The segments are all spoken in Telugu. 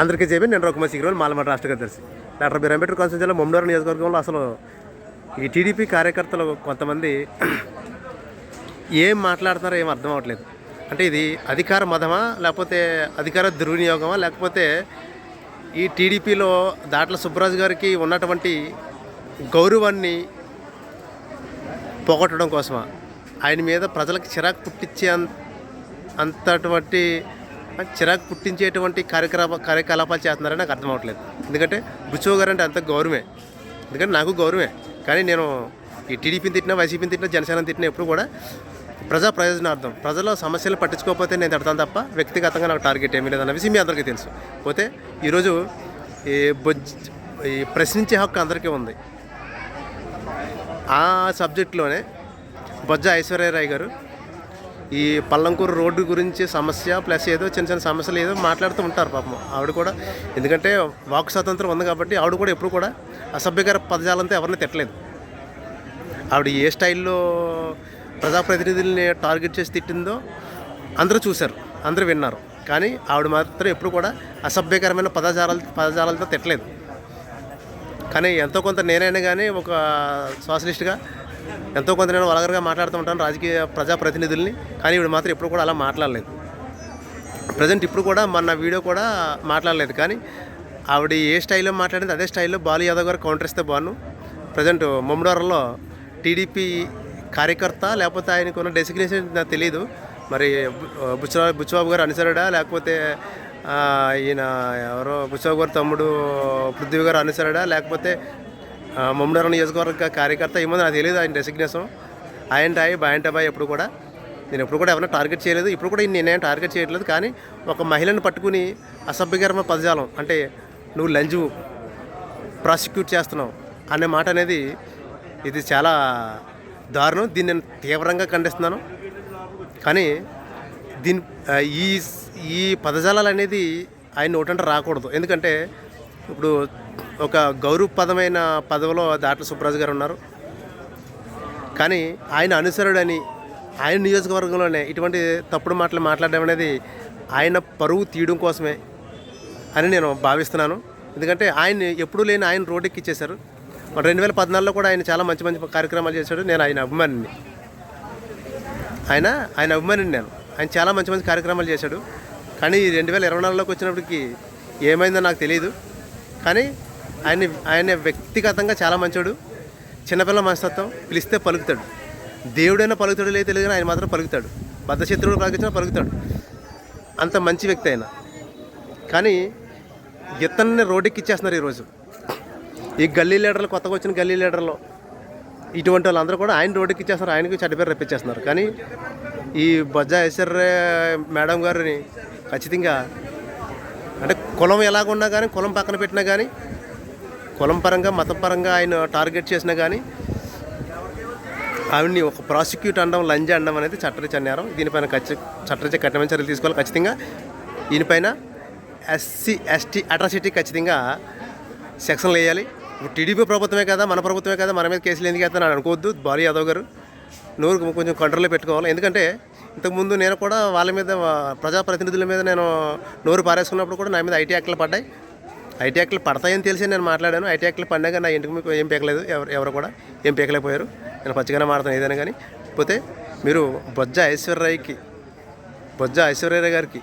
అందరికీ చెప్పి నేను రఘుమతి శిఖరం మాలమట రాష్ట్ర కార్యదర్శి. డాక్టర్ బిర్ అంబేద్కర్ కాన్స్టిట్యూషన్ జిల్లా ముమ్మడవరం నియోజకవర్గంలో అసలు ఈ టీడీపీ కార్యకర్తలు కొంతమంది ఏం మాట్లాడుతున్నారో ఏం అర్థం అవ్వట్లేదు. అంటే ఇది అధికార మదమా లేకపోతే అధికార దుర్వినియోగమా లేకపోతే ఈ టీడీపీలో దాట్ల సుబ్బరాజు గారికి ఉన్నటువంటి గౌరవాన్ని పోగొట్టడం కోసమా? ఆయన మీద ప్రజలకు చిరాకు పుట్టించే అంతటువంటి అంతటువంటి చిరాకు పుట్టించేటువంటి కార్యకలాప కార్యకలాపాలు చేస్తున్నారని నాకు అర్థం అవట్లేదు ఎందుకంటే బుచ్చో గారు అంటే అంత గౌరవమే. ఎందుకంటే నాకు గౌరవమే. కానీ నేను ఈ టీడీపీని తిట్టినా వైసీపీని తిట్టినా జనసేన తిట్టినా ఎప్పుడు కూడా ప్రజా ప్రయోజనార్థం ప్రజల సమస్యలు పట్టించుకోకపోతే నేను తిడతాను తప్ప వ్యక్తిగతంగా నాకు టార్గెట్ ఏమీ లేదన్న విషయం మీ అందరికీ తెలుసు. పోతే ఈరోజు ఈ బొజ్ ఈ ప్రశ్నించే హక్కు అందరికీ ఉంది. ఆ సబ్జెక్టులోనే బొజ్జ ఐశ్వర్యరాయ్ గారు ఈ పల్లంకూరు రోడ్డు గురించి సమస్య ప్లస్ ఏదో చిన్న చిన్న సమస్యలు ఏదో మాట్లాడుతూ ఉంటారు పాపం. ఆవిడ కూడా ఎందుకంటే వాక్ స్వాతంత్రం ఉంది కాబట్టి ఆవిడ కూడా ఎప్పుడు కూడా అసభ్యకర పదజాలంతో ఎవరిని తిట్టలేదు. ఆవిడ ఏ స్టైల్లో ప్రజాప్రతినిధుల్ని టార్గెట్ చేసి తిట్టిందో అందరూ చూశారు అందరూ విన్నారు. కానీ ఆవిడ మాత్రం ఎప్పుడు కూడా అసభ్యకరమైన పదజాల పదజాలంతో తిట్టలేదు. కానీ ఎంతో కొంత నేనైనా కానీ ఒక సోషలిస్ట్గా ఎంతో కొంత నేను వలగరగా మాట్లాడుతూ ఉంటాను రాజకీయ ప్రజాప్రతినిధుల్ని కానీ ఇప్పుడు మాత్రం ఎప్పుడు కూడా అలా మాట్లాడలేదు. ప్రజెంట్ ఇప్పుడు కూడా మొన్న వీడియో కూడా మాట్లాడలేదు కానీ ఆవిడ ఏ స్టైల్లో మాట్లాడింది అదే స్టైల్లో బాలు యాదవ్ గారు కౌంటర్ ఇస్తే బాను ప్రజెంట్ ముమ్మడోరలో టీడీపీ కార్యకర్త లేకపోతే ఆయనకు ఉన్న డెసిగ్నేషన్ నాకు తెలియదు మరి బుచ్చరా బుచ్చబాబు గారు అనుసరుడా లేకపోతే ఈయన ఎవరో బుచ్చబాబు గారు తమ్ముడు పృథ్వీ గారు అనుసరుడా లేకపోతే ఆ, నియోజకవర్గ కార్యకర్త ఏమో నాకు తెలియదు ఆయన డెసిగ్నేషన్ ఆయన టాయ్ బాయంట బాయ్ ఎప్పుడు కూడా. నేను ఎప్పుడు కూడా ఎవరైనా టార్గెట్ చేయలేదు. ఇప్పుడు కూడా నేనేం టార్గెట్ చేయట్లేదు. కానీ ఒక మహిళను పట్టుకుని అసభ్యకరమైన పదజాలం అంటే నువ్వు లంజు ప్రాసిక్యూట్ చేస్తున్నావు అనే మాట అనేది ఇది చాలా దారుణం. దీన్ని నేను తీవ్రంగా ఖండిస్తున్నాను. కానీ దీని ఈ ఈ పదజాలాలు అనేది ఆయన నోటంటే రాకూడదు. ఎందుకంటే ఇప్పుడు ఒక గౌరవపదమైన పదవిలో దాట్ల సుబ్రాజు గారు ఉన్నారు. కానీ ఆయన అనుసరుడని ఆయన నియోజకవర్గంలోనే ఇటువంటి తప్పుడు మాటలు మాట్లాడడం అనేది ఆయన పరువు తీయడం కోసమే అని నేను భావిస్తున్నాను. ఎందుకంటే ఆయన ఎప్పుడూ లేని ఆయన రోడ్డుకి ఇచ్చేశారు మరి రెండు వేల పద్నాలుగులో కూడా ఆయన చాలా మంచి మంచి కార్యక్రమాలు చేశాడు. నేను ఆయన అభిమానిని. ఆయన ఆయన అభిమానిని నేను. ఆయన చాలా మంచి మంచి కార్యక్రమాలు చేశాడు. కానీ రెండు వేల ఇరవై నాలుగులోకి వచ్చినప్పటికి ఏమైందో నాకు తెలియదు కానీ ఆయన ఆయన వ్యక్తిగతంగా చాలా మంచోడు. చిన్నపిల్ల మనస్తత్వం పిలిస్తే పలుకుతాడు. దేవుడైనా పలుకుతాడు లేదు తెలియదు ఆయన మాత్రం పలుకుతాడు. బద్ధశత్రువులు పలికించినా పలుకుతాడు. అంత మంచి వ్యక్తి ఆయన. కానీ ఇతన్ని రోడ్డుకి ఇచ్చేస్తున్నారు ఈరోజు. ఈ గల్లీ లీడర్లు కొత్తగా వచ్చిన గల్లీ లీడర్లు ఇటువంటి వాళ్ళందరూ కూడా ఆయన రోడ్డుకి ఇచ్చేస్తున్నారు ఆయనకి చెడ్డపేరు రప్పించేస్తున్నారు. కానీ ఈ బొజ్జ ఐశ్వర్య మేడం గారిని ఖచ్చితంగా అంటే కులం ఎలాగున్నా కానీ కులం పక్కన పెట్టినా కానీ కులం పరంగా మతం పరంగా ఆయన టార్గెట్ చేసినా కానీ ఆవిడ్ని ఒక ప్రాసిక్యూట్ అనడం లంజ అనడం అనేది చట్టరీత్యా నేరం. దీనిపైన ఖచ్చిత చట్టరీత్యా కఠినమైన చర్యలు తీసుకోవాలి ఖచ్చితంగా. దీనిపైన ఎస్సీ ఎస్టీ అట్రాసిటీ ఖచ్చితంగా సెక్షన్లు వేయాలి. ఇప్పుడు టీడీపీ ప్రభుత్వమే కదా మన ప్రభుత్వమే కదా మన మీద కేసులు ఎందుకు వేస్తాను అనుకోవద్దు. బాలు యాదవ్ గారు నోరు కొంచెం కంట్రోల్లో పెట్టుకోవాలి. ఎందుకంటే ఇంతకుముందు నేను కూడా వాళ్ళ మీద ప్రజాప్రతినిధుల మీద నేను నోరు పారేసుకున్నప్పుడు కూడా నా మీద ఐటీ యాక్ట్లు పడ్డాయి. ఐటీఆక్లు పడతాయని తెలిసి నేను మాట్లాడాను. ఐటీఆక్లు పడినాక నా ఇంటికి మీకు ఏం పీకలేదు? ఎవరు ఎవరు కూడా ఏం పీకలేకపోయారు. నేను పచ్చిగానే మాడతాను ఏదైనా కానీ. పోతే మీరు బొజ్జ ఐశ్వర్యరాయ్కి బొజ్జ ఐశ్వర్యరాయ్ గారికి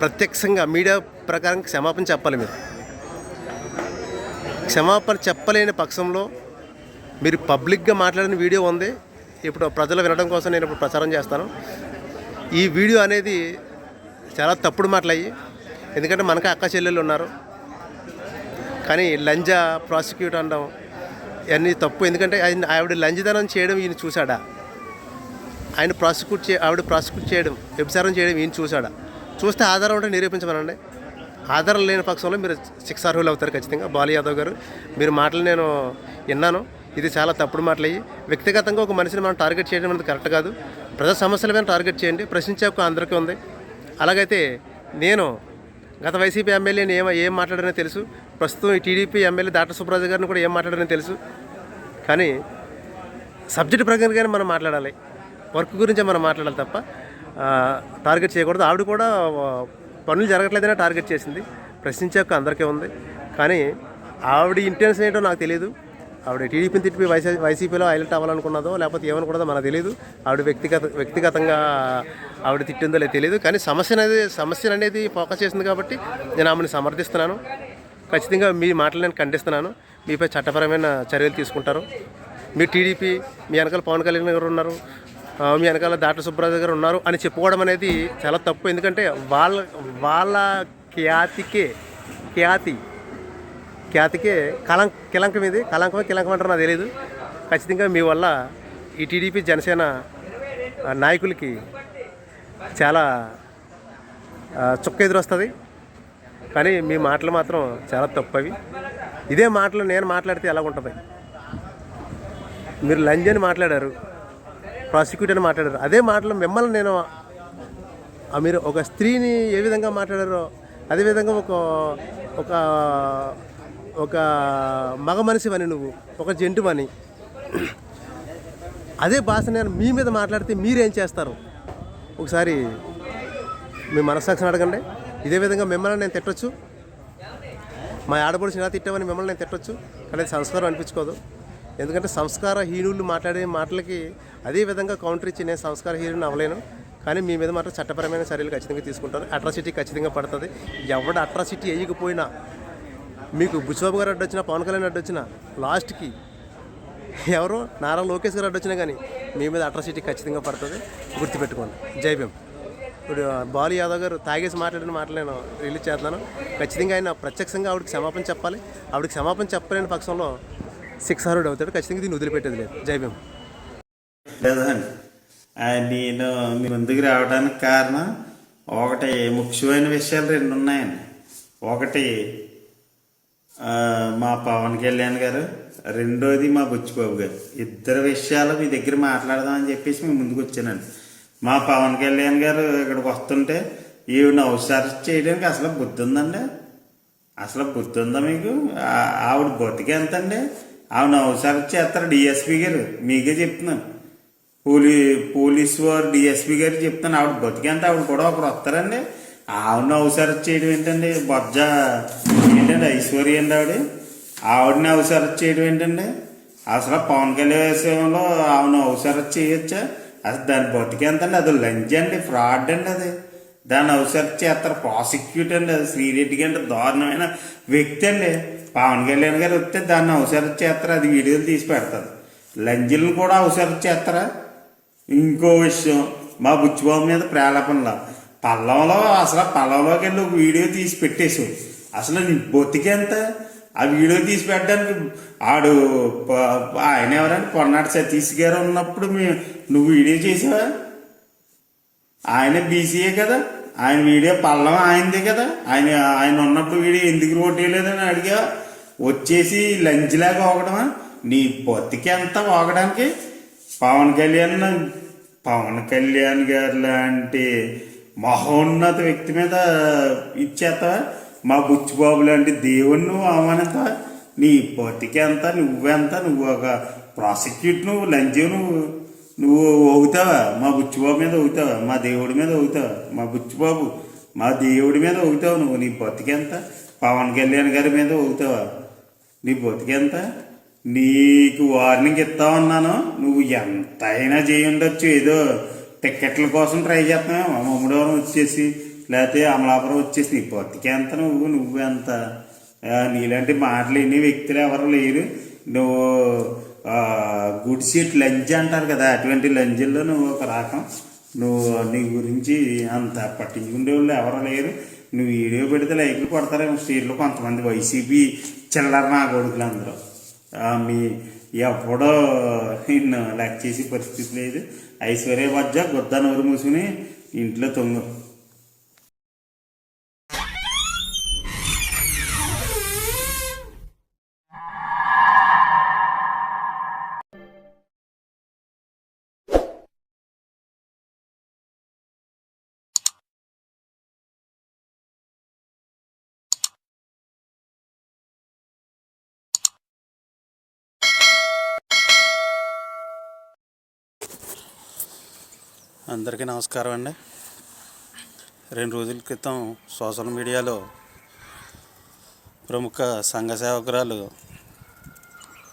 ప్రత్యక్షంగా మీడియా ప్రకారం క్షమాపణ చెప్పాలి మీరు. క్షమాపణ చెప్పలేని పక్షంలో మీరు పబ్లిక్గా మాట్లాడిన వీడియో ఉంది. ఇప్పుడు ప్రజలు వినడం కోసం నేను ఇప్పుడు ప్రచారం చేస్తాను. ఈ వీడియో అనేది చాలా తప్పుడు మాటలయ్యి ఎందుకంటే మనకి అక్క చెల్లెళ్ళు ఉన్నారు. కానీ లంజ ప్రాసిక్యూట్ అనడం ఇవన్నీ తప్పు. ఎందుకంటే ఆయన ఆవిడ లంజదనం చేయడం ఈయన చూశాడా? ఆయన ప్రాసిక్యూట్ చే ఆవిడ ప్రాసిక్యూట్ చేయడం వ్యభిచారం చేయడం ఈయన చూశాడా? చూస్తే ఆధారం ఉంటే నిరూపించమనండి. ఆధారం లేని పక్షంలో మీరు శిక్షార్హులు అవుతారు ఖచ్చితంగా. బాలు యాదవ్ గారు మీరు మాటలు నేను విన్నాను. ఇది చాలా తప్పుడు మాటలు అయ్యి వ్యక్తిగతంగా ఒక మనిషిని మనం టార్గెట్ చేయడం అనేది కరెక్ట్ కాదు. ప్రజా సమస్యల మీద టార్గెట్ చేయండి. ప్రశ్నించే హక్కు అందరికీ ఉంది. అలాగైతే నేను గత వైసీపీ ఎమ్మెల్యేని ఏం ఏం మాట్లాడారని తెలుసు. ప్రస్తుతం ఈ టీడీపీ ఎమ్మెల్యే దాట సుబ్రాజు గారిని కూడా ఏం మాట్లాడారని తెలుసు. కానీ సబ్జెక్ట్ ప్రకారంగానే మనం మాట్లాడాలి. వర్క్ గురించే మనం మాట్లాడాలి తప్ప టార్గెట్ చేయకూడదు. ఆవిడ కూడా పనులు జరగట్లేదనే టార్గెట్ చేసింది. ప్రశ్నించే హక్కు అందరికీ ఉంది. కానీ ఆవిడ ఇంటెన్షన్ ఏంటో నాకు తెలియదు ఆవిడ టీడీపీని తిప్పి వైసీ వైసీపీలో హైలైట్ అవ్వాలనుకున్నదో లేకపోతే ఏమనుకున్నదో మనకు తెలియదు ఆవిడ వ్యక్తిగత వ్యక్తిగతంగా ఆవిడ తిట్టిందో లేదు తెలియదు కానీ సమస్య అనేది సమస్య అనేది ఫోకస్ చేసింది కాబట్టి నేను ఆమెను సమర్థిస్తున్నాను. ఖచ్చితంగా మీ మాటలు నేను ఖండిస్తున్నాను. మీపై చట్టపరమైన చర్యలు తీసుకుంటారు. మీ టీడీపీ మీ వెనకాల పవన్ కళ్యాణ్ గారు ఉన్నారు. మీ వెనకాల దాట్ల సుబ్బరాజు గారు ఉన్నారు అని చెప్పుకోవడం అనేది చాలా తప్పు. ఎందుకంటే వాళ్ళ వాళ్ళ ఖ్యాతికే ఖ్యాతి ఖ్యాతికే కలం కిలంకం ఇది. కలంకం కిలంకం అంటారు నాకు తెలియదు ఖచ్చితంగా మీ వల్ల ఈ టీడీపీ జనసేన నాయకులకి చాలా చుక్క ఎదురు వస్తుంది. కానీ మీ మాటలు మాత్రం చాలా తప్పవి. ఇదే మాటలు నేను మాట్లాడితే ఎలా ఉంటుంది? మీరు లంజ్ అని మాట్లాడారు ప్రాసిక్యూటర్ అని మాట్లాడారు అదే మాటలు మిమ్మల్ని నేను మీరు ఒక స్త్రీని ఏ విధంగా మాట్లాడారో అదేవిధంగా ఒక ఒక ఒక మగ మనిషివని నువ్వు ఒక జంటువని. అదే భాష నేను మీ మీద మాట్లాడితే మీరేం చేస్తారు? ఒకసారి మీ మనస్సాక్షిని అడగండి. ఇదే విధంగా మిమ్మల్ని నేను తిట్టొచ్చు. మా ఆడపడుచు ఇలా తిట్టామని మిమ్మల్ని నేను తిట్టొచ్చు. కానీ అది సంస్కారం అనిపించుకోదు. ఎందుకంటే సంస్కార హీనులు మాట్లాడే మాటలకి అదే విధంగా కౌంటర్ ఇచ్చి నేను సంస్కార హీనుని అవ్వలేను. కానీ మీ మీద మాత్రం చట్టపరమైన చర్యలు ఖచ్చితంగా తీసుకుంటాను. అట్రాసిటీ ఖచ్చితంగా పడుతుంది. ఎవడ అట్రాసిటీ వేయకపోయినా మీకు బుచ్చబాబు గారు అడ్డు వచ్చినా పవన్ కళ్యాణ్ అడ్డు వచ్చినా లాస్ట్కి ఎవరో నారా లోకేష్ గారు అడ్డు వచ్చినా కానీ మీ మీద అట్రాసిటీ ఖచ్చితంగా పడుతుంది. గుర్తుపెట్టుకోండి. జై భీమ్. ఇప్పుడు బాలు యాదవ్ గారు తాగేసి మాట్లాడిన మాటలు నేను రిలీజ్ చేస్తున్నాను ఖచ్చితంగా ఆయన ప్రత్యక్షంగా ఆవిడకి క్షమాపణ చెప్పాలి. ఆవిడకి క్షమాపణ చెప్పలేని పక్షంలో సిక్స్ శిక్షారుడు అవుతాడు. ఖచ్చితంగా దీన్ని వదిలిపెట్టేది లేదు. జై భీమ్. నేను మీ ముందుకు రావడానికి కారణం ఒకటి ముఖ్యమైన విషయాలు రెండు ఉన్నాయండి. ఒకటి మా పవన్ కళ్యాణ్ గారు రెండోది మా బుచ్చిబాబు గారు. ఇద్దరు విషయాలు మీ దగ్గర మాట్లాడదామని చెప్పేసి మేము ముందుకు వచ్చానండి. మా పవన్ కళ్యాణ్ గారు ఇక్కడికి వస్తుంటే ఈవిడ అవసరం చేయడానికి అసలు బుద్ధి ఉందండి? అసలు బుద్ధి ఉందా మీకు? ఆవిడ బతికి ఎంత అండి ఆవిడ అవసరం చేస్తారు డిఎస్పి గారు. మీకే చెప్తున్నాను పోలీ పోలీస్ వారు డిఎస్పి గారు చెప్తాను ఆవిడ బతికేంత ఆవిడ కూడా ఒకరు వస్తారండి. ఆవిడని అవసరం చేయడం ఏంటండి? బొజ్జ ఏంటండి? ఐశ్వర్య అండి ఆవిడ. ఆవిడని అవసరం చేయడం ఏంటండి? అసలు పవన్ కళ్యాణ్ విషయంలో ఆవిడ అవసరం చేయొచ్చా? అసలు దాని బతికేంతండి అది లంచ్ అండి ఫ్రాడ్ అండి అది. దాన్ని అవసరం చేస్తారు. ప్రాసిక్యూట్ అండి అది. శ్రీరెడ్డి కంటే దారుణమైన వ్యక్తి అండి. పవన్ కళ్యాణ్ గారు వస్తే దాన్ని అవసరం చేస్తారు. అది వీడియోలు తీసి పెడతారు. లంజులను కూడా అవసరం చేస్తారా? ఇంకో విషయం మా బుచ్చిబాబు మీద ప్రేలాపనలా. పల్లంలో అసలు పల్లంలోకి వెళ్ళి ఒక వీడియో తీసి పెట్టేసావు అసలు నీ బొత్తికెంత ఆ వీడియో తీసి పెట్టడానికి ఆడు ఆయన ఎవరంటే పొన్నాడు సతీష్ గారు ఉన్నప్పుడు మేము నువ్వు వీడియో చేసావా? ఆయన బీసీఏ కదా? ఆయన వీడియో పల్లం ఆయనదే కదా? ఆయన ఆయన ఉన్నప్పుడు వీడియో ఎందుకు రోటీలేదని అడిగా వచ్చేసి లంచ్ లాగా ఒకడమా నీ బతికి ఎంత వాగడానికి పవన్ కళ్యాణ్ పవన్ కళ్యాణ్ గారు లాంటి మహోన్నత వ్యక్తి మీద ఇచ్చేస్తావా? మా బుచ్చిబాబు లాంటి దేవుణ్ణి నువ్వు నీ బతికి ఎంత నువ్వెంత? నువ్వు ఒక ప్రాసిక్యూట్ నువ్వు లంచ్ నువ్వు. నువ్వు ఊగుతావా మా బుచ్చిబాబు మీద ఊగుతావా మా దేవుడి మీద ఊగుతావా మా బుచ్చిబాబు మా దేవుడి మీద ఊగుతావు నువ్వు? నీ బతికెంత పవన్ కళ్యాణ్ గారి మీద ఊగుతావా నీ బతికెంత నీకు వార్నింగ్ ఇస్తామన్నాను నువ్వు ఎంతైనా చేయుండొచ్చు. ఏదో టిక్కెట్ల కోసం ట్రై చేస్తున్నావు మా మమ్మడవరం వచ్చేసి లేకపోతే అమలాపురం వచ్చేసి నీ బతికెంత నువ్వు? నువ్వు ఎంత? నీలాంటి మాటలు ఎన్ని వ్యక్తులు ఎవరు లేరు. నువ్వు గుడ్ సీట్ లెంజ్ అంటారు కదా అటువంటి లంచ్ల్లో నువ్వు ఒక రకం. నువ్వు నీ గురించి అంత పట్టించుకునే వాళ్ళు ఎవరు లేరు. నువ్వు వీడియో పెడితే లైక్లు కొడతారేమో స్టేట్లో కొంతమంది వైసీపీ చిల్లర నా కొడుకులు అందరూ. మీ ఎప్పుడో నిన్ను లెక్క చేసే పరిస్థితి లేదు. ఐశ్వర్య మధ్య గుద్దా నోరు మూసుకుని ఇంట్లో తొంగు. అందరికీ నమస్కారం అండి. రెండు రోజుల క్రితం సోషల్ మీడియాలో ప్రముఖ సంఘ సేవకురాలు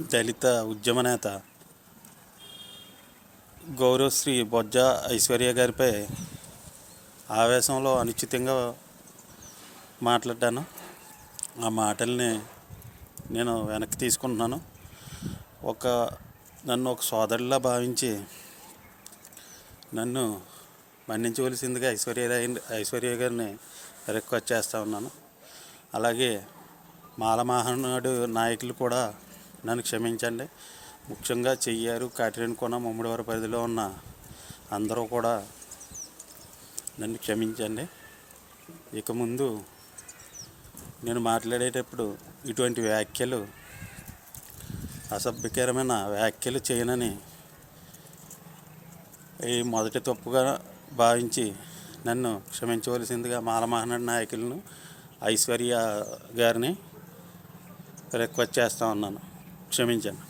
దళిత ఉద్యమ నేత గౌరవశ్రీ బొజ్జ ఐశ్వర్య గారిపై ఆవేశంలో అనుచితంగా మాట్లాడాను. ఆ మాటల్ని నేను వెనక్కి తీసుకుంటున్నాను. ఒక నన్ను ఒక సోదరులా భావించి నన్ను మన్నించవలసిందిగా ఐశ్వర్య ఐశ్వర్య గారిని రిక్వెస్ట్ చేస్తూ ఉన్నాను. అలాగే మాలమహనాడు నాయకులు కూడా నన్ను క్షమించండి. ముఖ్యంగా చెయ్యారు కాటిరేనుకోన ముమ్మడివారి పరిధిలో ఉన్న అందరూ కూడా నన్ను క్షమించండి. ఇక ముందు నేను మాట్లాడేటప్పుడు ఇటువంటి వ్యాఖ్యలు అసభ్యకరమైన వ్యాఖ్యలు చేయనని ఈ మొదటి తప్పుగా భావించి నన్ను క్షమించవలసిందిగా మాలమహనాడు నాయకులను ఐశ్వర్య గారిని రిక్వెస్ట్ చేస్తా ఉన్నాను. క్షమించండి.